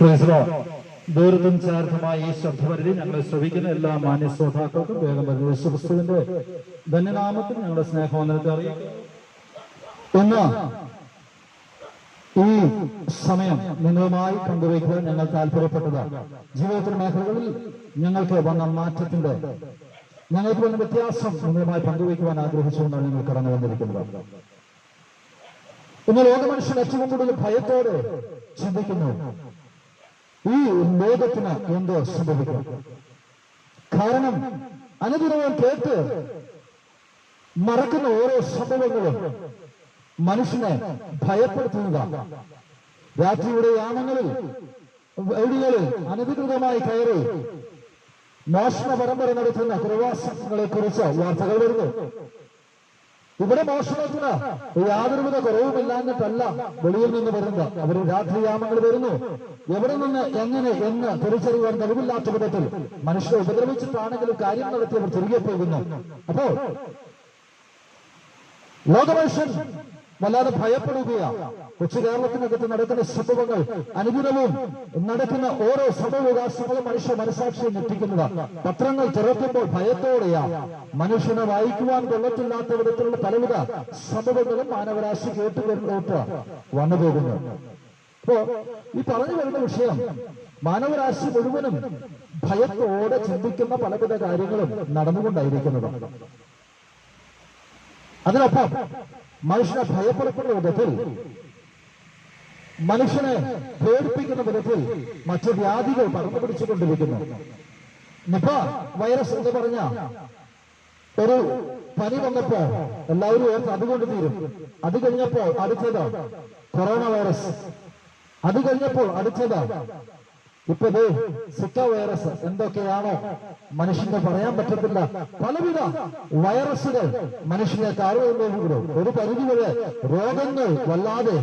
ദൂരത്തും ചേർത്തുമായി ഈ ശബ്ദപരിധി ഞങ്ങളെ ശ്രവിക്കുന്ന എല്ലാ മാന്യ ശ്രോതാക്കൾക്കും വേഗം വരുന്ന യേശുക്രിസ്തുവിന്റെ ധന്യനാമത്തിൽ ഞങ്ങളുടെ സ്നേഹവന്ദനത്തെ അറിയിക്കുന്നു ഇന്ന് ഈ സമയം നിങ്ങളുമായി പങ്കുവയ്ക്കുവാൻ ഞങ്ങൾ താല്പര്യപ്പെട്ടത്. ജീവിതത്തിന്റെ മേഖലകളിൽ ഞങ്ങൾക്ക് വന്ന മാറ്റത്തിന്റെ ഞങ്ങൾക്ക് വന്ന വ്യത്യാസം നിങ്ങളുമായി പങ്കുവയ്ക്കുവാൻ ആഗ്രഹിച്ചുകൊണ്ടാണ് ഞങ്ങൾ കടന്നു വന്നിരിക്കുന്നത്. ഇന്ന് ലോകമനുഷ്യൻ ഏറ്റവും കൂടുതൽ ഭയത്തോടെ ചിന്തിക്കുന്നു. ഈ ലോകത്തിന് എന്ത് സംഭവിക്കും. കാരണം അനുദിനവും കേട്ട് മറക്കുന്ന ഓരോ സംഭവങ്ങളും മനുഷ്യനെ ഭയപ്പെടുത്തുന്നതാണ് രാത്രിയുടെ യാമങ്ങളിൽ വഴികളിൽ അനധികൃതമായി കയറി മോഷണ പരമ്പര നടത്തുന്ന കുറവാസങ്ങളെ കുറിച്ച് വാർത്തകൾ വരുന്നു. ഇവിടെ മോഷണത്തിന് യാതൊരുവിധ കുറവുമില്ലാഞ്ഞിട്ടല്ല വെളിയിൽ നിന്ന് വരുന്നത്. അവർ രാത്രിയാമങ്ങൾ വരുന്നു. എവിടെ നിന്ന് എങ്ങനെ എന്ന് തിരിച്ചറിയാൻ കഴിവില്ലാത്ത വിധത്തിൽ മനുഷ്യരെ ഉപദ്രവിച്ചിട്ടാണെങ്കിലും കാര്യം നടത്തി അവർ തിരികെ പോകുന്നു. അപ്പോ ലോകമനുഷ്യൻ വല്ലാതെ ഭയപ്പെടുകയാണ് കൊച്ചു കേരളത്തിനകത്ത് നടക്കുന്ന സംഭവങ്ങൾ അനുദിനവും നടക്കുന്ന ഓരോ സംഭവവികാസങ്ങളും മനുഷ്യ മനസാക്ഷിയെ ഞെട്ടിക്കുന്നത്. പത്രങ്ങൾ തുറക്കുമ്പോൾ ഭയത്തോടെയാണ് മനുഷ്യനെ വായിക്കുവാൻ കൊള്ളത്തില്ലാത്ത വിധത്തിലുള്ള പലവിധ സംഭവങ്ങളും മാനവരാശി കേട്ടുകൊണ്ടോട്ട് വന്നു പോകുന്നു. അപ്പോ ഈ പറഞ്ഞു വരുന്ന വിഷയം മാനവരാശി മുഴുവനും ഭയത്തോടെ ചിന്തിക്കുന്ന പലവിധ കാര്യങ്ങളും നടന്നുകൊണ്ടായിരിക്കുന്നതാണ് അതിനൊപ്പം മനുഷ്യനെ ഭയപ്പെടുത്തുന്ന വിധത്തിൽ മനുഷ്യനെ പേടിപ്പിക്കുന്ന വിധത്തിൽ മറ്റു വ്യാധികൾ പടർന്നു പിടിച്ചുകൊണ്ടിരിക്കുന്നു നിപ വൈറസ് എന്ന് പറഞ്ഞ ഒരു പനി വന്നപ്പോ എല്ലാവരും ഓർത്ത് അതുകൊണ്ട് തീരും. അത് കഴിഞ്ഞപ്പോൾ അടുത്തത് കൊറോണ വൈറസ്. അത് കഴിഞ്ഞപ്പോൾ അടുത്തത് ഇപ്പൊ സിക്ക വൈറസ് എന്തൊക്കെയാണോ മനുഷ്യന് പറയാൻ പറ്റത്തില്ല. പലവിധ വൈറസുകൾ മനുഷ്യനെ കാരണമുള്ളൂ ഒരു പരിധിവരെ രോഗങ്ങൾ വല്ലാതെ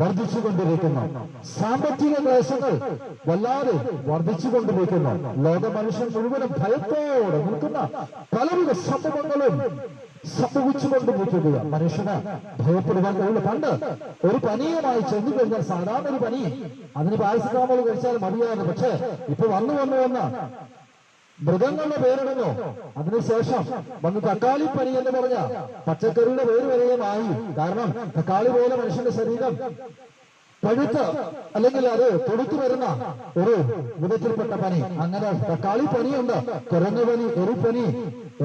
വർദ്ധിച്ചു വർദ്ധിച്ചുകൊണ്ടിരിക്കുന്നു. സാമ്പത്തിക ക്ലേശങ്ങൾ വല്ലാതെ വർദ്ധിച്ചു വർദ്ധിച്ചുകൊണ്ടിരിക്കുന്നു. ലോക മനുഷ്യൻ മുഴുവനും ഭയത്തോടെ നിൽക്കുന്ന പലവിധ സംഭവങ്ങളും സംഭവിച്ചുകൊണ്ടിരിക്കുക മനുഷ്യന് ഭയപ്പെടുവാൻ കഴിയില്ല പണ്ട് ഒരു പനിയുമായി ചെന്നു കഴിഞ്ഞാൽ സാധാരണ ഒരു പനി. അതിന് പാരസെറ്റാമോൾ കഴിച്ചാൽ മതിയാകുന്നു പക്ഷെ ഇപ്പൊ വന്നു വന്നു വന്ന മൃഗങ്ങളുടെ പേരിടുന്നു. അതിനുശേഷം വന്ന് തക്കാളി പനി എന്ന് പറഞ്ഞ പച്ചക്കറിയുടെ പേര് വരെയുമായി കാരണം തക്കാളി പോലെ മനുഷ്യന്റെ ശരീരം പഴുത്ത് അല്ലെങ്കിൽ അത് തൊടുത്തു വരുന്ന ഒരു വിധത്തിൽപ്പെട്ട പനി. അങ്ങനെ തക്കാളി പനിയുണ്ട്. പനി എരിപ്പനി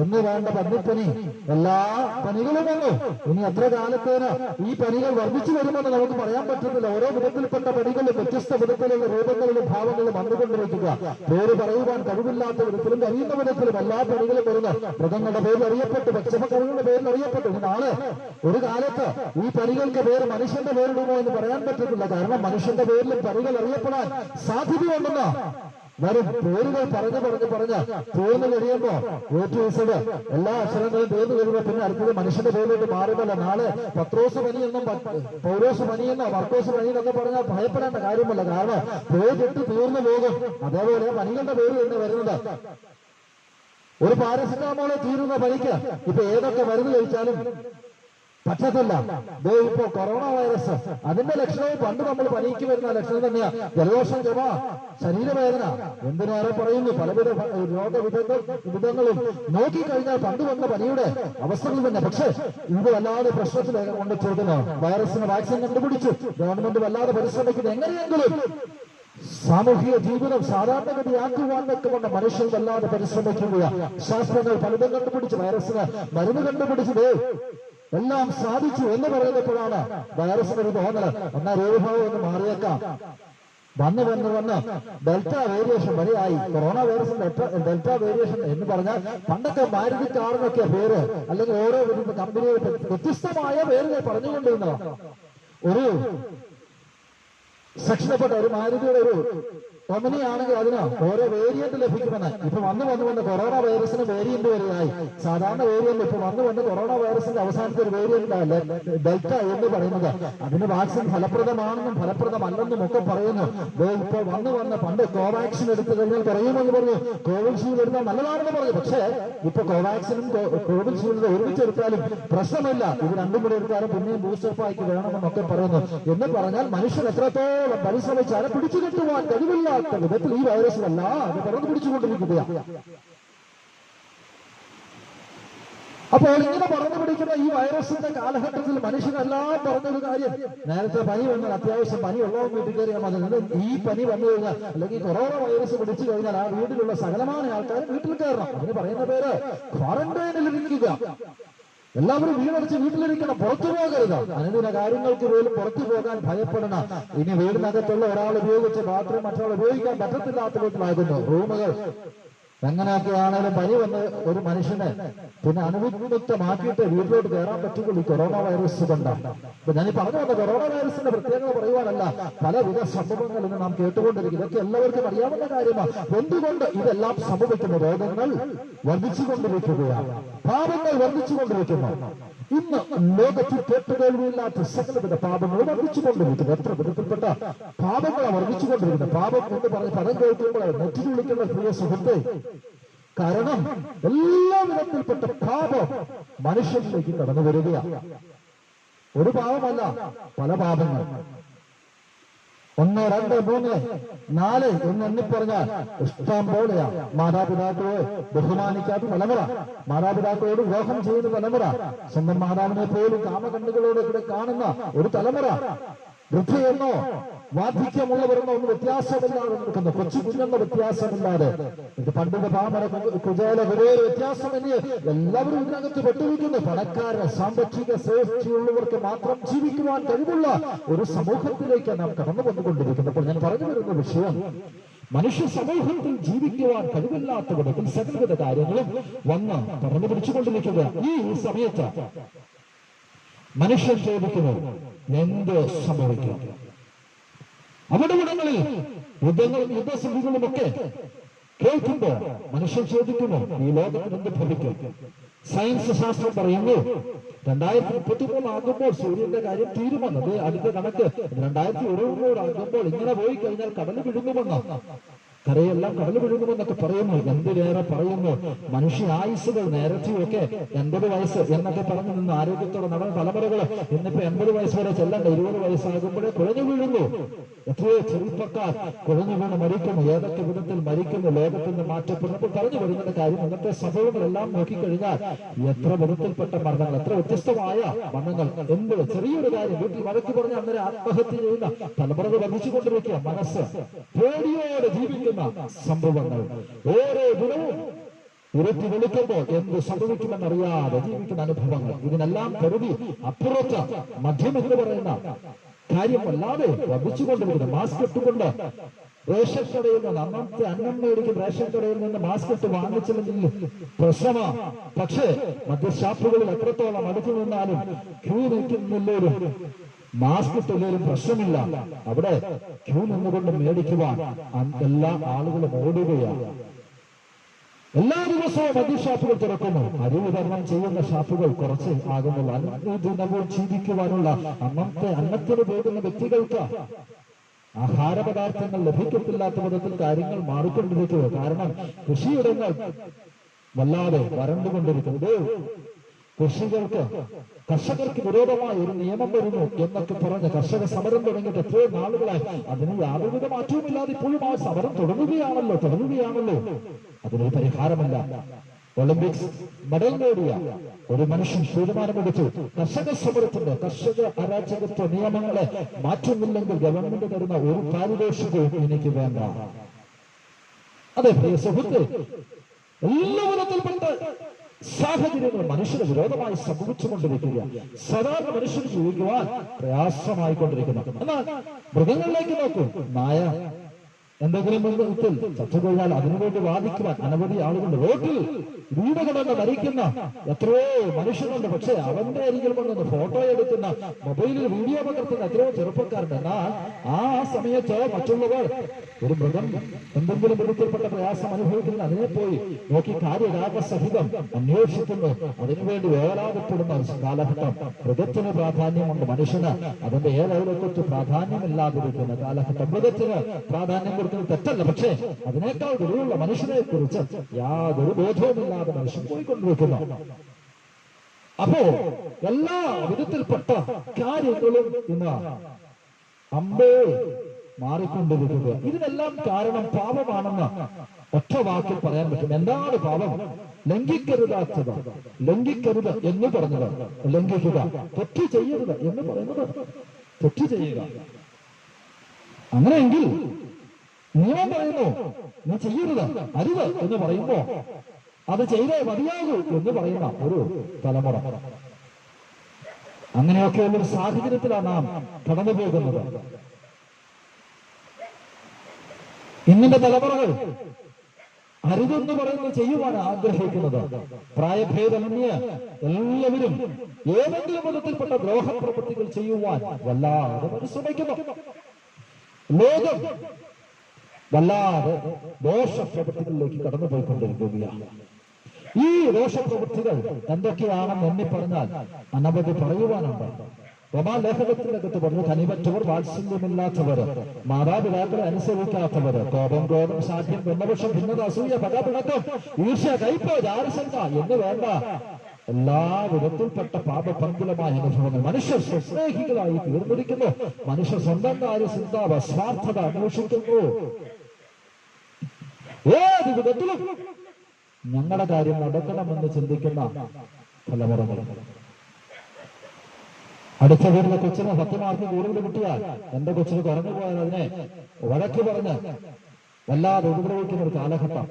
എന്ന് വേണ്ട പന്നിപ്പനി എല്ലാ പനികളും വന്നു. ഇനി എത്ര കാലത്തേന് ഈ പനികൾ വർദ്ധിച്ചു വരുമെന്ന് നമുക്ക് പറയാൻ പറ്റുന്നില്ല. ഓരോ വിധത്തിൽപ്പെട്ട പനികളും വ്യത്യസ്ത വിധത്തിലുള്ള രൂപങ്ങളിലും ഭാവങ്ങളിലും വന്നുകൊണ്ടിരിക്കുക. പേര് പറയുവാൻ കഴിവില്ലാത്ത വിധത്തിലും കഴിയുന്ന വിധത്തിലും എല്ലാ പനികളും വരുന്ന. മൃഗങ്ങളുടെ പേര് അറിയപ്പെട്ടു ഭക്ഷണക്കറികളുടെ പേരിൽ അറിയപ്പെട്ടു. നാളെ ഒരു കാലത്ത് ഈ പനികൾക്ക് പേര് മനുഷ്യന്റെ പേരിടുമോ എന്ന് പറയാൻ പറ്റത്തില്ല കാരണം മനുഷ്യന്റെ പേരിലും പനികൾ അറിയപ്പെടാൻ സാധ്യതയുണ്ടെന്ന് വരും. പേരുകൾ പറഞ്ഞു പറഞ്ഞു പറഞ്ഞ് തീർന്നു കഴിയുമ്പോ ഏറ്റവും എല്ലാ അക്ഷരങ്ങളും തീർന്നു കഴിയുമ്പോ പിന്നെ അടുത്തത് മനുഷ്യന്റെ പേരിലോട്ട് മാറുമല്ല. നാളെ പത്രോസ് പനിയെന്നും എന്നും പൗരോസ് പനിയെന്നോ മർക്കോസ് പനിയെന്നൊക്കെ പറഞ്ഞാൽ ഭയപ്പെടേണ്ട കാര്യമല്ല. കാരണം പേരിട്ട് തീർന്നു പോകും. അതേപോലെ പനികളുടെ പേര് തന്നെ വരുന്നത് ഒരു പാരസിറ്റാമോളെ തീരുന്ന പനിക്ക് ഇപ്പൊ ഏതൊക്കെ മരുന്ന് കഴിച്ചാലും പറ്റത്തില്ല ദേ ഇപ്പോ കൊറോണ വൈറസ് അതിന്റെ ലക്ഷണവും പണ്ട് നമ്മൾ പനിക്ക് വരുന്ന ലക്ഷണം തന്നെയാ. ജലദോഷം ചുമ ശരീരവേദന. എന്തിനേറെ പറയുന്നു? പലവിധ രോഗവിധങ്ങൾ വിധങ്ങളും. നോക്കിക്കഴിഞ്ഞാൽ പണ്ട് വന്ന പനിയുടെ അവസ്ഥകൾ തന്നെ. പക്ഷേ ഇത് വല്ലാതെ പ്രശ്നത്തിൽ കൊണ്ട് ചേർക്കുന്നു വൈറസിന് വാക്സിൻ കണ്ടുപിടിച്ചു. ഗവൺമെന്റ് വല്ലാതെ പരിശ്രമിക്കുന്നത് എങ്ങനെയെങ്കിലും സാമൂഹിക ജീവിതം സാധാരണഗതിയാക്കുവാനൊക്കെ കൊണ്ട് മനുഷ്യൻ വല്ലാതെ പരിശ്രമിക്കുക ശാസ്ത്രങ്ങൾ പലതും കണ്ടുപിടിച്ച്. വൈറസിന് മരുന്ന് കണ്ടുപിടിച്ചത് എല്ലാം സാധിച്ചു എന്ന് പറയുന്നപ്പോഴാണ് വൈറസിന് ഒരു തോന്നൽ. എന്നാ രോഗഭാവം ഒന്ന് മാറിയേക്കാം. വന്ന് വന്ന് വന്ന് ഡെൽറ്റ വേരിയേഷൻ വരെയായി. കൊറോണ വൈറസ് ഡെൽറ്റ വേരിയേഷൻ എന്ന് പറഞ്ഞാൽ പണ്ടൊക്കെ മാരുതി കാറിനൊക്കെ പേര് അല്ലെങ്കിൽ ഓരോ കമ്പനിയുടെ വ്യത്യസ്തമായ പേരുകൾ പറഞ്ഞുകൊണ്ടിരുന്ന ഒരു സെക്ഷനപ്പെട്ട ഒരു മാരുതിയുടെ ഒരു ഒമനിയാണെങ്കിൽ അതിന് ഓരോ വേരിയന്റ് ലഭിക്കുമെന്ന്. ഇപ്പൊ വന്നു വന്നു കൊറോണ വൈറസിന് വേരിയന്റ് വരെയായി സാധാരണ വേരിയന്റ് ഇപ്പൊ വന്നു വന്ന് കൊറോണ വൈറസിന്റെ അവസാനത്തെ ഒരു വേരിയന്റ് ഡെൽറ്റ എന്ന് പറയുന്നത്. അതിന് വാക്സിൻ ഫലപ്രദമാണെന്നും ഫലപ്രദമല്ലെന്നും ഒക്കെ പറയുന്നു. ഇപ്പൊ വന്നു വന്ന് പണ്ട് കോവാക്സിൻ എടുത്തു കഴിഞ്ഞാൽ കുറയുമെന്ന് പറഞ്ഞു. കോവിഷീൽഡ് എടുത്താൽ നല്ലതാണെന്ന് പറഞ്ഞു. പക്ഷേ ഇപ്പൊ കോവാക്സിനും കോവിഷീൽഡ് ഒരുമിച്ച് എടുത്താലും പ്രശ്നമില്ല. ഇത് രണ്ടും കൂടെ എടുത്താലും പിന്നെയും ബൂസ്റ്റർ പായ്ക്ക് വേണമെന്നൊക്കെ പറയുന്നു. എന്ന് പറഞ്ഞാൽ മനുഷ്യൻ എത്രത്തോളം പരിശ്രമിച്ചാലും പിടിച്ചു കെട്ടുവാൻ കഴിവില്ലാത്ത വിധത്തിൽ ഈ വൈറസ് അല്ല അത് പടർന്നു പിടിച്ചുകൊണ്ടിരിക്കുകയാണ് അപ്പോൾ ഇങ്ങനെ പറഞ്ഞു പിടിക്കുന്ന ഈ വൈറസിന്റെ കാലഘട്ടത്തിൽ മനുഷ്യനെല്ലാം പറഞ്ഞൊരു കാര്യം. നേരത്തെ പനി വന്നാൽ അത്യാവശ്യം പനി ഉള്ളവർ വീട്ടിൽ കയറിയാൽ മതി ഈ പനി വന്നു കഴിഞ്ഞാൽ അല്ലെങ്കിൽ കൊറോണ വൈറസ് പിടിച്ചു കഴിഞ്ഞാൽ ആ വീട്ടിലുള്ള സകലമായ ആൾക്കാർ വീട്ടിൽ കയറണം. അതിന് പറയുന്ന പേര് ക്വാറന്റൈനിൽ ഇരിക്കുക. എല്ലാവരും വീടടച്ച് വീട്ടിലിരിക്കണം. പുറത്തു പോകരുത്. അനുദിന കാര്യങ്ങൾക്ക് പോലും പുറത്തു പോകാൻ ഭയപ്പെടണം. ഇനി വീടിനകത്തുള്ള ഒരാൾ ഉപയോഗിച്ച് ബാത്റൂം മറ്റൊരാൾ ഉപയോഗിക്കാൻ പറ്റത്തില്ലാത്ത വീട്ടിലാകുന്നു. റൂമുകൾ എങ്ങനെയൊക്കെ ആണെങ്കിലും പനി വന്ന് ഒരു മനുഷ്യനെ പിന്നെ അനുവിമുക്തമാക്കിയിട്ട് വീട്ടിലോട്ട് കയറാൻ പറ്റുള്ളൂ ഈ കൊറോണ വൈറസ് കൊണ്ടാണ് അപ്പൊ ഞാൻ പറഞ്ഞു വന്ന കൊറോണ വൈറസിന്റെ പ്രത്യേകത പറയുവാനല്ല പലവിധ സംഭവങ്ങൾ ഇന്ന് നാം കേട്ടുകൊണ്ടിരിക്കും ഇതൊക്കെ എല്ലാവർക്കും അറിയാവുന്ന കാര്യമാണ് എന്തുകൊണ്ട് ഇതെല്ലാം സംഭവിക്കുന്ന രോഗങ്ങൾ വർദ്ധിച്ചുകൊണ്ടിരിക്കുകയാണ്? പാപങ്ങൾ വർദ്ധിച്ചുകൊണ്ടിരിക്കുന്നു. ഇന്ന് ലോകത്തിൽ കേട്ടുകേൾവിയില്ലാത്ത സകലവിധ പാപങ്ങൾ വർദ്ധിച്ചുകൊണ്ടിരിക്കുന്നത് എത്ര വിധത്തിൽപ്പെട്ട പാപങ്ങളെ വർദ്ധിച്ചുകൊണ്ടിരിക്കുന്നത്? പാപം എന്ന് പറഞ്ഞ പദം കേൾക്കുമ്പോൾ നെറ്റിൽ വിളിക്കുന്ന പ്രിയ സുഹൃത്തെ കാരണം എല്ലാ വിധത്തിൽപ്പെട്ട പാപം മനുഷ്യനിലേക്ക് കടന്നു വരികയാണ്. ഒരു പാപമല്ല പല പാപങ്ങൾ. ഒന്ന് രണ്ട് മൂന്ന് നാല് എന്ന് എണ്ണിപ്പറഞ്ഞാൽ ഇഷ്ടം പോലെയാ മാതാപിതാക്കളെ ബഹുമാനിക്കാത്ത തലമുറ മാതാപിതാക്കളോട് ദ്രോഹം ചെയ്യുന്ന തലമുറ സ്വന്തം മാതാവിനെ പോലും കാമകണ്ണുകളോട് ഇവിടെ കാണുന്ന ഒരു തലമുറ. വൃദ്ധയെന്നോ വാർദ്ധക്യമുള്ളവരെന്നോ ഒന്നും വ്യത്യാസമില്ലാതെ നിൽക്കുന്നു. കൊച്ചു കുഞ്ഞെന്ന വ്യത്യാസമില്ലാതെ പണ്ടിന്റെ പാമര കുചേല കുബേര വ്യത്യാസമെന്ന് എല്ലാവരും ഇതിനകത്ത് പെട്ടിരിക്കുന്നു. പണക്കാര സാമ്പത്തിക സേഫ്റ്റിയുള്ളവർക്ക് മാത്രം ജീവിക്കുവാൻ കഴിവുള്ള ഒരു സമൂഹത്തിലേക്ക് നാം കടന്നു വന്നുകൊണ്ടിരിക്കുന്നത് അപ്പോൾ ഞാൻ പറഞ്ഞു വരുന്ന വിഷയം മനുഷ്യ സമൂഹത്തിൽ ജീവിക്കുവാൻ കഴിവില്ലാത്തവരും സകലവിധ കാര്യങ്ങളും വന്ന് പറഞ്ഞു പിടിച്ചുകൊണ്ടിരിക്കുക ഈ സമയത്ത് മനുഷ്യൻ ചോദിക്കുന്നു എന്ത് സംഭവിക്കും അവിടെവിടങ്ങളിൽ യുദ്ധങ്ങളും യുദ്ധസന്ധികളും ഒക്കെ കേൾക്കുമ്പോൾ മനുഷ്യൻ ചോദിക്കുന്നു ഈ ലോകത്തിന് എന്ത് ഭവിക്കും? സയൻസ് ശാസ്ത്രം പറയുന്നു രണ്ടായിരത്തി മുപ്പത്തി മൂന്ന് ആകുമ്പോൾ സൂര്യന്റെ കാര്യം തീരുമാനം അടുത്ത കണക്ക്. രണ്ടായിരത്തി ഇരുപത് ആകുമ്പോൾ ഇങ്ങനെ പോയി കഴിഞ്ഞാൽ കടൽ വിഴുങ്ങുമെന്ന്. കരയെല്ലാം കടൽ വിഴുങ്ങുമെന്നൊക്കെ പറയുന്നു എന്തിനേറെ പറയുന്നു? മനുഷ്യ ആയുസ്സുകൾ നേരത്തെയൊക്കെ എൺപത് വയസ്സ് എന്നൊക്കെ പറഞ്ഞു നിന്ന്. ആരോഗ്യത്തോടെ നടന്ന തലമുറകൾ ഇന്നിപ്പോ എൺപത് വയസ്സ് വരെ ചെല്ലണ്ട. ഇരുപത് വയസ്സാകുമ്പോഴേ കുഴഞ്ഞു വീഴുന്നു. എത്രയോ ചെറുപ്പക്കാർ കുഴഞ്ഞു വീണ് മരിക്കുന്നു. ഏതൊക്കെ വിധത്തിൽ മരിക്കുന്നു ലോകത്തിൽ നിന്ന് മാറ്റപ്പെടുന്നപ്പോൾ പറഞ്ഞു വരുന്ന കാര്യം ഇന്നത്തെ സംഭവങ്ങളെല്ലാം നോക്കിക്കഴിഞ്ഞാൽ എത്ര വിധത്തിൽപ്പെട്ട മരണങ്ങൾ എത്ര വ്യത്യസ്തമായ മരണങ്ങൾ. എന്ത് ചെറിയൊരു കാര്യം. വീട്ടിൽ വഴക്ക് പറഞ്ഞ അന്നേരം ആത്മഹത്യ ചെയ്യുന്ന തലമുറകൾ വർദ്ധിച്ചുകൊണ്ടിരിക്കുക മനസ്സ് പേടിയോടെ ജീവിക്കുന്ന. സംഭവങ്ങൾ. ഓരോ ദിനവും ഇരുട്ടി വെളുക്കുമ്പോൾ എന്ത് സംഭവിക്കുമെന്നറിയാതെ ജീവിക്കുന്ന അനുഭവങ്ങൾ. ഇതിനെല്ലാം കരുതി അപ്പുറത്ത് മദ്യം എന്ന് പറയുന്ന കാര്യം വല്ലാതെ വർദ്ധിച്ചുകൊണ്ടിരിക്കുന്നു മാസ്ക് ഇട്ടുകൊണ്ട് റേഷൻ കടയിൽ നിന്ന് അന്നത്തെ അന്നം മേടിക്കും റേഷൻ കടയിൽ നിന്ന് മാസ്ക് ഇട്ട് വാങ്ങിച്ചില്ലെങ്കിൽ പ്രശ്നമാണ് പക്ഷേ മദ്യഷാപ്പുകളിൽ എത്രത്തോളം അടുത്തു നിന്നാലും ക്യൂ നിൽക്കുന്നില്ലേലും മാസ്ക് ഇട്ടില്ലേലും പ്രശ്നമില്ല. അവിടെ ക്യൂ നിന്നുകൊണ്ട് മേടിക്കുവാൻ എല്ലാ ആളുകളും ഓടുകയാണ്. എല്ലാ ദിവസവും മദ്യഷാപ്പുകൾ തുറക്കുന്നു. അരി വിതരണം ചെയ്യുന്ന ഷാപ്പുകൾ കുറച്ച് ആകുമ്പോൾ അനുദിനവും ജീവിക്കുവാനുള്ള അന്നത്തെ അന്നത്തിന് പോകുന്ന വ്യക്തികൾക്ക് ആഹാര പദാർത്ഥങ്ങൾ ലഭിക്കത്തില്ലാത്ത വിധത്തിൽ കാര്യങ്ങൾ മാറിക്കൊണ്ടിരിക്കുക കാരണം കൃഷിയിടങ്ങൾ വല്ലാതെ വരണ്ടുകൊണ്ടിരിക്കുന്നത് കൃഷികൾക്ക് കർഷകർക്ക് വിരോധമായ ഒരു നിയമം വരുന്നു എന്നൊക്കെ പറഞ്ഞ് കർഷക സമരം തുടങ്ങിയിട്ട് എത്രയോ നാളുകളായി. അതിന് യാതൊരുവിധ മാറ്റവുമില്ലാതെ ഇപ്പോഴും ആ സമരം തുടങ്ങുകയാണല്ലോ തുടങ്ങുകയാണല്ലോ. അതിനൊരു പരിഹാരമല്ല. ഒളിമ്പിക്സ് മെഡൽ നേടിയ ഒരു മനുഷ്യൻ തീരുമാനമെടുത്തു. കർഷക സമരത്തിന്റെ കർഷക അരാജകത്വ നിയമങ്ങളെ മാറ്റുന്നില്ലെങ്കിൽ ഗവൺമെന്റ് തരുന്ന ഒരു പാരിതോഷികവും എനിക്ക് വേണ്ട. അതെ പ്രിയ സുഹൃത്ത് എല്ലാ വിധത്തിൽപ്പെട്ട സാഹചര്യങ്ങൾ മനുഷ്യന് വിരോധമായി സംഭവിച്ചുകൊണ്ടിരിക്കുക സാധാരണ മനുഷ്യന് ജീവിക്കുവാൻ പ്രയാസമായിക്കൊണ്ടിരിക്കുന്നു. എന്നാൽ മൃഗങ്ങളിലേക്ക് നോക്കൂ. നായ എന്തെങ്കിലും ബന്ധത്തിൽ ചത്തുകഴിഞ്ഞാൽ അതിനുവേണ്ടി വാദിക്കുവാൻ അനവധി ആളുകൾ റോഡിൽ വീട് കിടന്ന് മരിക്കുന്ന എത്രയോ മനുഷ്യരുണ്ട്. പക്ഷെ അവന്റെ അരികിൽ വന്നൊന്ന് ഫോട്ടോ എടുക്കുന്ന മൊബൈലിൽ വീഡിയോ പകർത്തുന്ന എത്രയോ ചെറുപ്പക്കാരുണ്ട്. എന്നാൽ ആ സമയത്ത് മറ്റുള്ളവർ ഒരു മൃഗം എന്തെങ്കിലും വിധത്തിൽപ്പെട്ട പ്രയാസം അനുഭവിക്കുന്ന അതിനെ പോയി നോക്കി കാര്യരാഗ സഹിതം അന്വേഷിക്കുന്നു അതിനുവേണ്ടി വേലാതപ്പെടുന്ന ഒരു കാലഘട്ടം. മൃഗത്തിന് പ്രാധാന്യമുണ്ട്. മനുഷ്യന് അതിന്റെ ഏതൊക്കെ പ്രാധാന്യമില്ലാതിരിക്കുന്ന കാലഘട്ടം. മൃഗത്തിന് പ്രാധാന്യം കൊടുക്കുന്നത് തെറ്റല്ല. പക്ഷേ അതിനേക്കാൾ വിലയുള്ള മനുഷ്യനെ കുറിച്ച് യാതൊരു ബോധവുമില്ലാതെ മനുഷ്യൻ പോയിക്കൊണ്ടിരിക്കുന്നു. അപ്പോ എല്ലാ വിധത്തിൽപ്പെട്ട കാര്യങ്ങളും ഇന്ന് അമ്പേ മാറിക്കൊണ്ടിരിക്കുന്നത് ഇതിനെല്ലാം കാരണം പാപമാണെന്ന് ഒറ്റ വാക്കിൽ പറയാൻ പറ്റും. എന്താണ് പാപം? ലംഘിക്കരുതാത്തത്. ലംഘിക്കരുത് എന്ന് പറഞ്ഞത്. ലംഘിക്കുക. തെറ്റ് ചെയ്യരുത് എന്ന് പറയുന്നത് തെറ്റ് ചെയ്യുക. അങ്ങനെയെങ്കിൽ നിയമം പറയുന്നു നീ ചെയ്യരുത് അരുത് എന്ന് പറയുമ്പോ അത് ചെയ്തേ മതിയാകൂ എന്ന് പറയുന്ന ഒരു തലമുറ. അങ്ങനെയൊക്കെയുള്ള ഒരു സാഹചര്യത്തിലാണ് നാം കടന്നു പോകുന്നത്. ഇന്നിന്റെ തലമുറകൾ അരുതെന്ന് പറയുന്നത് ചെയ്യുവാൻ ആഗ്രഹിക്കുന്നത്. പ്രായഭേദമന്യ എല്ലാവരും ഏതെങ്കിലും വിധത്തിൽപ്പെട്ട ദ്രോഹപ്രവൃത്തികൾ ചെയ്യുവാൻ വല്ലാതെ ശ്രമിക്കുന്നു ലോകം വല്ലാതെ ദോഷപ്രവൃത്തികളിലേക്ക് കടന്നുപോയിക്കൊണ്ടിരിക്കുകയാണ് ഈ ദോഷപ്രവൃത്തികൾ എന്തൊക്കെയാണെന്ന് എന്നെ പറഞ്ഞാൽ അനവധി പറയുവാനുണ്ട്. റമാലേഖനത്തിനകത്ത് പറഞ്ഞു കനിമറ്റവർ വാത്സല്യമില്ലാത്തവർ മാതാപിതാക്കളെ അനുസരിക്കാത്തവർ കോപം ക്രോധം സാധ്യം ഭിന്നപക്ഷം ഭിന്നത അസൂയ പകപിണക്കം ഈർഷ്യ കൈപ്പോ ജാരസംഘ എന്ന് വേണ്ട. എല്ലാ വിധത്തിൽപ്പെട്ട പാപപങ്കുലമായ അനുഭവങ്ങൾ മനുഷ്യർ സ്വസ്നേഹികളായി തീർന്നിരിക്കുന്നു. മനുഷ്യർ സ്വന്തം കാര്യ ചിന്താവ സ്വാർത്ഥത അന്വേഷിക്കുന്നു. ഏത് വിധത്തിലും ഞങ്ങളുടെ കാര്യം നടക്കണമെന്ന് ചിന്തിക്കുന്ന തലമുറകൾ. അടുത്ത വീട്ടിലെ കൊച്ചിന് സത്യമാർക്ക് കൂടുതൽ കിട്ടിയാൽ എന്റെ കൊച്ചിന് കുറഞ്ഞു പോയാൽ അതിനെ വഴക്ക് പറഞ്ഞ് വല്ലാതെ ഉപദ്രവിക്കുന്ന ഒരു കാലഘട്ടം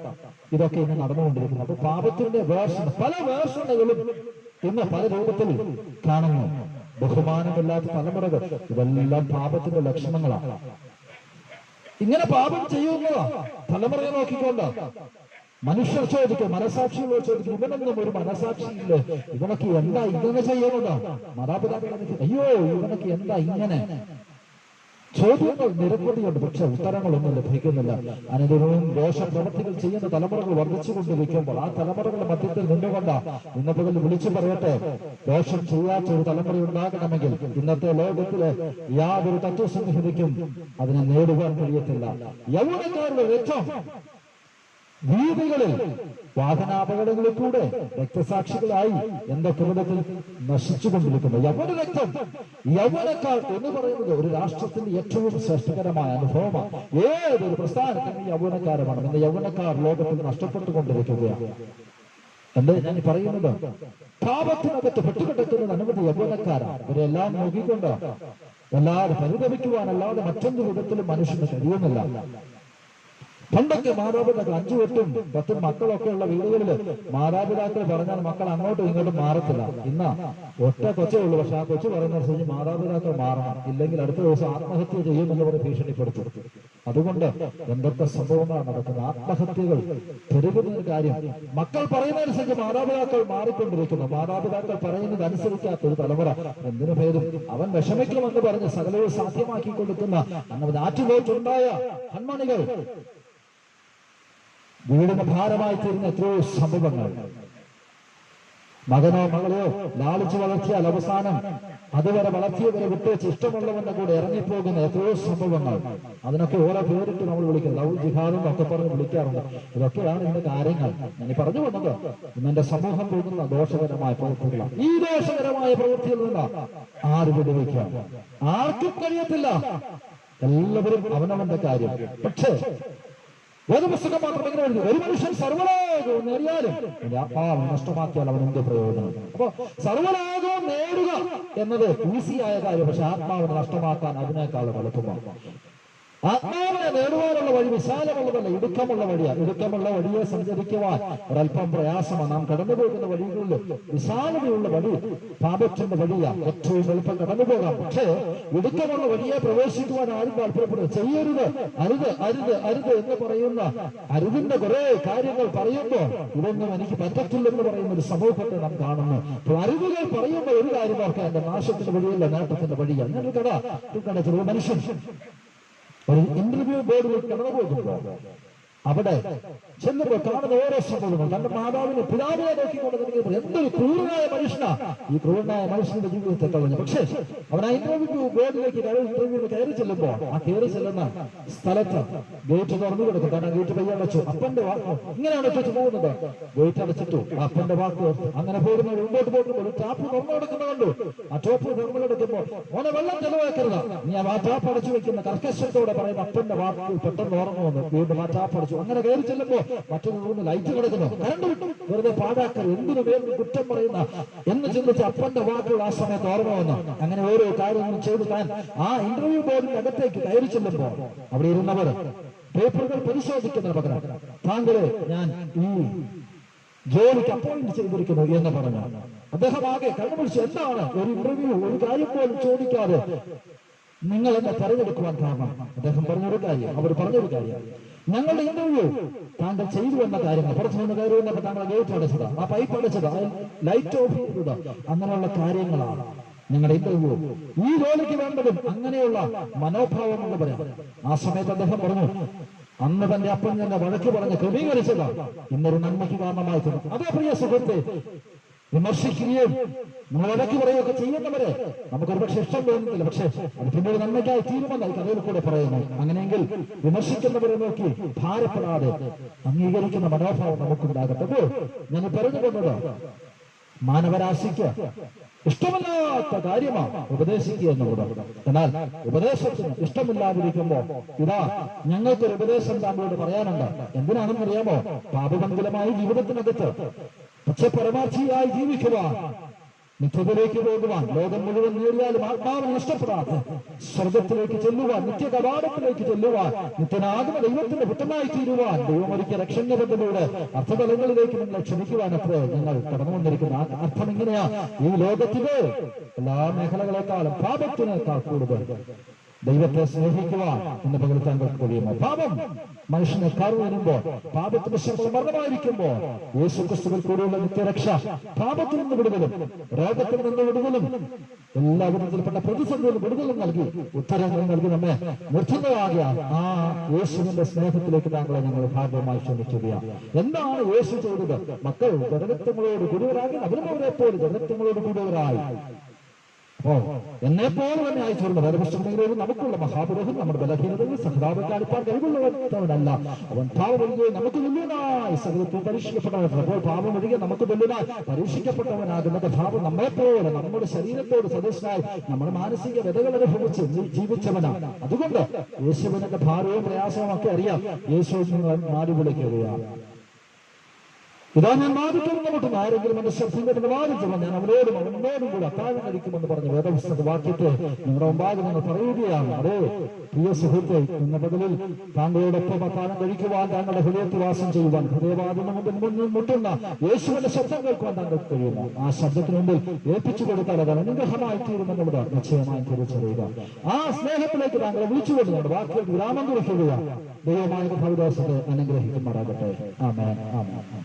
ഇതൊക്കെ ഇന്ന് നടന്നുകൊണ്ടിരിക്കുന്നു. അപ്പൊ പാപത്തിന്റെ വേർഷൻ പല വേർഷനുകളും ഇന്ന് പല രൂപത്തിൽ കാണുന്നു. ബഹുമാനമില്ലാത്ത തലമുറകൾ ഇതെല്ലാം പാപത്തിന്റെ ലക്ഷണങ്ങളാണ്. ഇങ്ങനെ പാപം ചെയ്യുന്നതാ തലമുറയെ നോക്കിക്കൊണ്ട് മനുഷ്യർ ചോദിക്കും മനസാക്ഷികളോട് ചോദിക്കും ഇവനൊന്നും ഒരു മനസാക്ഷിയില്ല ഇവനൊക്കെ എന്താ ഇങ്ങനെ ചെയ്യുന്നത്? മാതാപിതാക്കൾ അയ്യോ ഇവനൊക്കെ എന്താ ഇങ്ങനെ? ചോദ്യങ്ങൾ നിരവധിയുണ്ട്. പക്ഷെ ഉത്തരങ്ങളൊന്നും ലഭിക്കുന്നില്ല. അനുദിനവും ദോഷപ്രവർത്തികൾ ചെയ്യുന്ന തലമുറകൾ വർദ്ധിച്ചുകൊണ്ടിരിക്കുമ്പോൾ ആ തലമുറകളുടെ മധ്യത്തിൽ നിന്നുകൊണ്ട് ഇന്നത്തെ വിളിച്ചു പറയട്ടെ ദോഷം ചെയ്യാത്ത ഒരു തലമുറ ഉണ്ടാകണമെങ്കിൽ ഇന്നത്തെ ലോകത്തിലെ യാതൊരു തത്വസംഹിതയ്ക്കും അതിനെ നേടുവാൻ കഴിയത്തില്ല. യൗവനക്കാരുടെ രക്തം വീതികളിൽ വാഹനാപകടങ്ങളിലൂടെ രക്തസാക്ഷികളായി എന്റെ കുടുംബത്തിൽ നശിച്ചുകൊണ്ടിരിക്കുന്നു. യവന രക്തം യൗവനക്കാർ എന്ന് പറയുന്നത് ഒരു രാഷ്ട്രത്തിന്റെ ഏറ്റവും ശ്രേഷ്ഠകരമായ അനുഭവമാണ്. ഏതൊരു പ്രസ്ഥാനത്തിന് യൗവനക്കാരമാണ്. ഇന്ന് യൗവനക്കാർ ലോകത്തിൽ നഷ്ടപ്പെട്ടുകൊണ്ടിരിക്കുകയാണ്. എന്താ ഞാൻ പറയുന്നത്? പാപത്തിനകത്ത് പെട്ടുകിടക്കുന്നത് അനുമതി യൗവനക്കാരാണ്. ഇവരെല്ലാം നോക്കിക്കൊണ്ട് എല്ലാവരും പരിതപിക്കുവാനല്ലാതെ മറ്റൊരു വിധത്തിലും മനുഷ്യന് കഴിയുന്നില്ല. പണ്ടൊക്കെ മാതാപിതാക്കൾ അഞ്ചു എട്ടും പത്തും മക്കളൊക്കെ ഉള്ള വീടുകളിൽ മാതാപിതാക്കൾ പറഞ്ഞാൽ മക്കൾ അങ്ങോട്ടും ഇങ്ങോട്ടും മാറത്തില്ല. ഇന്ന ഒറ്റ കൊച്ചേ ഉള്ളൂ. പക്ഷെ ആ കൊച്ചു പറയുന്ന അനുസരിച്ച് മാതാപിതാക്കൾ മാറണം. ഇല്ലെങ്കിൽ അടുത്ത ദിവസം ആത്മഹത്യ ചെയ്യുമെന്ന് പറഞ്ഞ് ഭീഷണിപ്പെടുത്തും. അതുകൊണ്ട് എന്തൊക്കെ സംഭവങ്ങളാണ് നടക്കുന്നത്? ആത്മഹത്യകൾ പെരുകുന്ന ഒരു കാര്യം. മക്കൾ പറയുന്നതനുസരിച്ച് മാതാപിതാക്കൾ മാറിക്കൊണ്ടിരിക്കുന്നു. മാതാപിതാക്കൾ പറയുന്നത് അനുസരിക്കാത്ത ഒരു തലമുറ. എന്തിനു ഭേദം അവൻ വിഷമിക്കുമെന്ന് പറഞ്ഞ് സകലവും സാധ്യമാക്കി കൊടുക്കുന്ന അങ്ങനെ ആറ്റുപോയിട്ടുണ്ടായ കൺമണികൾ. വീടിന് ഭാരമായി തീരുന്ന എത്രയോ സംഭവങ്ങൾ. മകനോ മകളെയോ ലാളിച്ചു വളർത്തിയാൽ അവസാനം അതുവരെ വളർത്തിയവരെ വിട്ടേച്ച് ഇഷ്ടമുള്ളവന്റെ കൂടെ ഇറങ്ങിപ്പോകുന്ന എത്രയോ സംഭവങ്ങൾ. അതിനൊക്കെ ഓരോ പേരിട്ട് നമ്മൾ വിളിക്കും ലവ് ജിഹാദും ഒക്കെ പറഞ്ഞ് വിളിക്കാറുണ്ട്. ഇതൊക്കെയാണ് ഇതിന്റെ കാര്യങ്ങൾ. ഞാൻ പറഞ്ഞു വന്നത് ഇന്ന് സമൂഹം പോകുന്ന ദോഷകരമായ പ്രവൃത്തികളാണ്. ഈ ദോഷകരമായ പ്രവൃത്തിയിൽ നിന്ന് ആര് വിടുവിക്കാം ആർക്കും കഴിയത്തില്ല. എല്ലാവരും അവനവന്റെ കാര്യം. പക്ഷേ വേദപുസ്തകം മാത്രം ഇങ്ങനെ എഴുതി ഒരു മനുഷ്യൻ സർവലോകവും നേടിയാലും ആത്മാവ് നഷ്ടമാക്കിയാൽ അവൻ എന്ത് പ്രയോജനം? അപ്പൊ സർവലോകവും നേടുക എന്നത് ഈസിയായ കാര്യം പക്ഷെ ആത്മാവിനെ നഷ്ടമാക്കാൻ അതിനേക്കാളും എളുപ്പമാണ്. ആത്മാവിനെ നേടുവാനുള്ള വഴി വിശാലമുള്ളതല്ല ഇടുക്കമുള്ള വഴിയാണ് ഇടുക്കമുള്ള വഴിയെ സഞ്ചരിക്കുവാൻ ഒരല്പം പ്രയാസമാണ്. നാം കടന്നു പോകുന്ന വഴികളിൽ വിശാലതയുള്ള വഴി പാപത്തിന്റെ വഴിയാണ് ഏറ്റവും എളുപ്പം കടന്നു പോകാം പക്ഷേ ഇടുക്കമുള്ള വഴിയെ പ്രവേശിക്കുവാൻ ആരും താല്പര്യപ്പെടുക. ചെയ്യരുത്. അരുത് അരുത് അരുത് എന്ന് പറയുന്ന അരുതിന്റെ കുറെ കാര്യങ്ങൾ പറയുമ്പോൾ ഇതൊന്നും എനിക്ക് പറ്റത്തില്ലെന്ന് പറയുന്ന ഒരു സമൂഹത്തെ നാം കാണുന്നു. അരുതുകൾ പറയുമ്പോൾ ഒരു കാര്യം ഓർക്കാം എന്റെ നാശത്തിന്റെ വഴിയല്ല നേട്ടത്തിന്റെ വഴിയാണ് ഞാൻ കട മനുഷ്യൻ ഒരു ഇന്റർവ്യൂ ബോർഡിൽ കടന്നു പോകുമ്പോൾ അവിടെ ചെല്ലുമ്പോൾ കാണുന്ന ഓരോ സംഭവങ്ങൾ തന്റെ മാതാവിനെ പിതാവിനെ നോക്കിക്കൊണ്ട് നിൽക്കുമ്പോൾ എന്തൊരു ക്രൂരനായ മനുഷ്യനാ. ഈ ക്രൂരനായ മനുഷ്യന്റെ ജീവിതത്തെ കളഞ്ഞു പക്ഷേ അവൻ ആ ഇന്റർവ്യൂ ബോർഡിലേക്ക് ഇന്റർവ്യൂവിന് കയറി ചെല്ലുമ്പോൾ ആ കയറി ചെല്ലുന്ന സ്ഥലത്ത് ഗേറ്റ് തുറന്നു കൊടുക്കും കാരണം ഗേറ്റ് പയ്യടച്ചു അപ്പന്റെ വാക്ക് ഇങ്ങനെയാണ് ഒറ്റച്ച് പോകുന്നത്. ഗേറ്റ് അടച്ചിട്ടു. അപ്പന്റെ വാക്ക് അങ്ങനെ പോകുന്നത് മുമ്പോട്ട് പോകുമ്പോൾ ടാപ്പ് തുറന്നു കൊടുക്കുന്നത് കണ്ടു. ആ ടോപ്പ് തുറന്നു കൊടുക്കുമ്പോൾ ഓനെ വെള്ളം ചെലവാക്കരുത്. നീ ആ ടാപ്പ് അടച്ചു വെക്കുന്ന കർക്കശത്തോടെ പറയുന്ന അപ്പന്റെ വാക്ക് പെട്ടെന്ന് ഓർമ്മ വന്നു. വീണ്ടും ടാപ്പ് അടച്ചു. അങ്ങനെ കയറി ചെല്ലുമ്പോ റൂമിൽ ലൈറ്റ് കിടക്കുന്നു കറണ്ട് വിട്ടു വെറുതെ പാഴാക്കരുത് എന്തിനു പേര് കുറ്റം പറയുന്ന? എന്ന് ചിന്തിച്ച് അപ്പന്റെ വാക്കുകൾ ആ സമയത്ത് ഓർമ്മ വന്നു. അങ്ങനെ ഓരോ കാര്യങ്ങളും ചെയ്തു താൻ ആ ഇന്റർവ്യൂ ബോർഡിന്റെ അകത്തേക്ക് കയറി ചെല്ലുമ്പോ അവിടെ ഇരുന്നവർ പേപ്പറുകൾ പരിശോധിക്കുന്നതിന് പകരം താങ്കളെ ഞാൻ ഈ ജോലിക്ക് അപ്പോയിന്റ് ചെയ്തിരിക്കുന്നു എന്ന് പറഞ്ഞു. അദ്ദേഹം ആകെ കണ്ണുപിടിച്ച് എന്താണ്? ഒരു ഇന്റർവ്യൂ ഒരു കാര്യം പോലും ചോദിക്കാതെ നിങ്ങൾ എന്നെ തെരഞ്ഞെടുക്കുവാൻ കാരണം. അദ്ദേഹം പറഞ്ഞൊരു കാര്യം അവർ പറഞ്ഞൊരു കാര്യം. ഞങ്ങളുടെ ഇന്റർവ്യൂ താങ്കൾ ചെയ്തു വന്ന കാര്യങ്ങൾ പുറത്തു വന്ന കയറി വന്നപ്പോൾ താങ്കൾ ഗേറ്റ് അടച്ചത് ആ പൈപ്പ് അടച്ചത് ലൈറ്റ് ഓഫ് ചെയ്തത്. അങ്ങനെയുള്ള കാര്യങ്ങളാണ് നിങ്ങളുടെ ഇന്റർവ്യൂ. ഈ ജോലിക്ക് വേണ്ടതും അങ്ങനെയുള്ള മനോഭാവം എന്ന് പറയാം ആ സമയത്ത് അദ്ദേഹം പറഞ്ഞു അന്ന് തന്റെ അപ്പൻ തന്നെ വഴക്ക് പറഞ്ഞ് ക്രമീകരിച്ചത്. ഇന്നൊരു നന്മയ്ക്ക് കാരണമായി അതേ പ്രിയ സുഹൃത്തെ വിമർശിക്കുകയും നമ്മൾ ഇടയ്ക്ക് പറയുകയൊക്കെ ചെയ്യുന്നവരെ നമുക്കൊരു ഒരുപക്ഷെ ഇഷ്ടം തോന്നുന്നില്ല. പക്ഷെ അത് പിന്നീട് നന്മയ്ക്കായി തീരുമെന്നായി കഥയിൽ കൂടെ പറയുന്നു. അങ്ങനെയെങ്കിൽ വിമർശിക്കുന്നവരെ നോക്കി ഭാരപ്പെടാതെ അംഗീകരിക്കുന്ന മനോഭാവം നമുക്കുണ്ടാകട്ടെ. ഞാൻ പറഞ്ഞു പോകുന്നത് മാനവരാശിക്ക് ഇഷ്ടമില്ലാത്ത കാര്യമാണ് ഉപദേശിക്കുക എന്നുള്ളത്. എന്നാൽ ഉപദേശത്തിന് ഇഷ്ടമില്ലാതിരിക്കുമ്പോ ഇതാ ഞങ്ങൾക്കൊരു ഉപദേശം താങ്കളോട് പറയാനുണ്ട്. എന്തിനാണെന്ന് അറിയാമോ പാപമംഗലമായ ജീവിതത്തിനകത്ത് പക്ഷെ പരമാർത്ഥിയായി ജീവിക്കുക നിത്യത്തിലേക്ക് പോകുവാൻ ലോകം മുഴുവൻ നേടിയാലും ആത്മാവ് നഷ്ടപ്പെടാതെ സ്വർഗത്തിലേക്ക് ചെല്ലുവാൻ നിത്യ കവാടത്തിലേക്ക് ചെല്ലുവാൻ നിത്യനാകുന്ന ദൈവത്തിന്റെ പുത്രനായി തീരുവാൻ ദൈവമൊരിക്കൽ രക്ഷണ്യ അർത്ഥതലങ്ങളിലേക്ക് നിങ്ങൾ ക്ഷണിക്കുവാൻ അത്ര ഞങ്ങൾ കടന്നു വന്നിരിക്കുന്ന. അർത്ഥം ഇങ്ങനെയാ. ഈ ലോകത്തിലെ എല്ലാ മേഖലകളെക്കാളും പാപത്തിനേക്കാൾ കൂടുതൽ ദൈവത്തെ സ്നേഹിക്കുവാൻ എന്ന് പകർത്താൻ കഴിയുമോ പാപം. മനുഷ്യനെ കറു വരുമ്പോ പാപത്തിന്റെ ശേഷം മരണമായിരിക്കുമ്പോ യേശു ക്രിസ്തുവിൽ കൂടെയുള്ള നിത്യരക്ഷ പാപത്തിൽ നിന്ന് വിടുതലും രോഗത്തിൽ നിന്ന് വിടുതലും എല്ലാ വിധത്തിൽപ്പെട്ട പ്രതിസന്ധിയിൽ വിടുതലും നൽകി ഉത്തരങ്ങൾ നൽകി നമ്മെ നിർത്തുന്നതാകിയ ആ യേശുവിന്റെ സ്നേഹത്തിലേക്ക് താങ്കളെ ഞങ്ങൾ ഭാഗ്യമായി ക്ഷണിക്കുകയാണ് എന്താണ് യേശു ചെയ്തത്? മക്കൾ ജനകത്വങ്ങളോട് കൂടിയവരാകി അവരും അവരെ പോലെ ജനകത്വങ്ങളോട് കൂടിയവരായി എന്നെ പോലെ തന്നെ അയച്ചുള്ള വേദപുസ്തകങ്ങളിലും നമുക്കുള്ള മഹാപുരോഹം നമ്മുടെ ബലഹീനതകൾ സഹതാപം കാണിപ്പാൻ കഴിവുള്ളവനല്ല അവൻ പാവം ഒഴികെ നമുക്ക് തുല്യനായി സകലത്തിൽ പരീക്ഷിക്കപ്പെട്ടവൻ അപ്പോൾ പാവം ഒഴികെ നമുക്ക് തുല്യനായി പരീക്ഷിക്കപ്പെട്ടവനാകുന്നത് ഭാവം നമ്മളെ പോലെ നമ്മുടെ ശരീരത്തോട് സദസ്യനായി നമ്മുടെ മാനസിക വ്യതകൾ അനുഭവിച്ച് ജീവിച്ചവനാണ്. അതുകൊണ്ട് യേശുവിനൊക്കെ ഭാരവും പ്രയാസവും ഒക്കെ അറിയാം. യേശു നിങ്ങൾ നാട് വിളിക്കുകയാണ്. ഇതാ ഞാൻ വാദിക്കുന്നു മുട്ടും ആരെങ്കിലും എന്റെ ശ്രദ്ധയുടെ വാദിച്ചില്ല ഞാൻ അവരോടും അവനോടും കൂടെ അത്താഴം കഴിക്കുമെന്ന് പറഞ്ഞ. വേദപുസ്തക വാക്യത്തെ നിങ്ങളുടെ മുമ്പാകെ നിങ്ങൾ പറയുകയാണ്. അതേ പ്രിയ സുഹൃത്തെ എന്ന ബദലിൽ താങ്കളോടൊപ്പം അത്താഴം കഴിക്കുവാൻ താങ്കളുടെ ഹൃദയത്തിൽ വാസം ചെയ്യുവാൻ ഹൃദയവാദിന് മുമ്പിൽ മുന്നിൽ മുട്ടുന്ന യേശുവിന്റെ ശബ്ദം കേൾക്കുവാൻ താങ്കൾക്ക് കഴിയുന്നു ആ ശബ്ദത്തിന് മുമ്പിൽ ഏൽപ്പിച്ചു കൊടുത്താൽ അത് അനുഗ്രഹമായി തീരുമെന്നുള്ളത് നിശ്ചയമായി തിരിച്ചറിയുക. ആ സ്നേഹത്തിലേക്ക് താങ്കളെ വിളിച്ചു കൊടുക്കുന്നത് വാക്കുകൾ വിരാമം കുറിക്കുക ദൈവമായ ഭവിദാസത്തെ അനുഗ്രഹിക്കുമാറാകട്ടെ. ആമേ ആമേ ആമേൻ.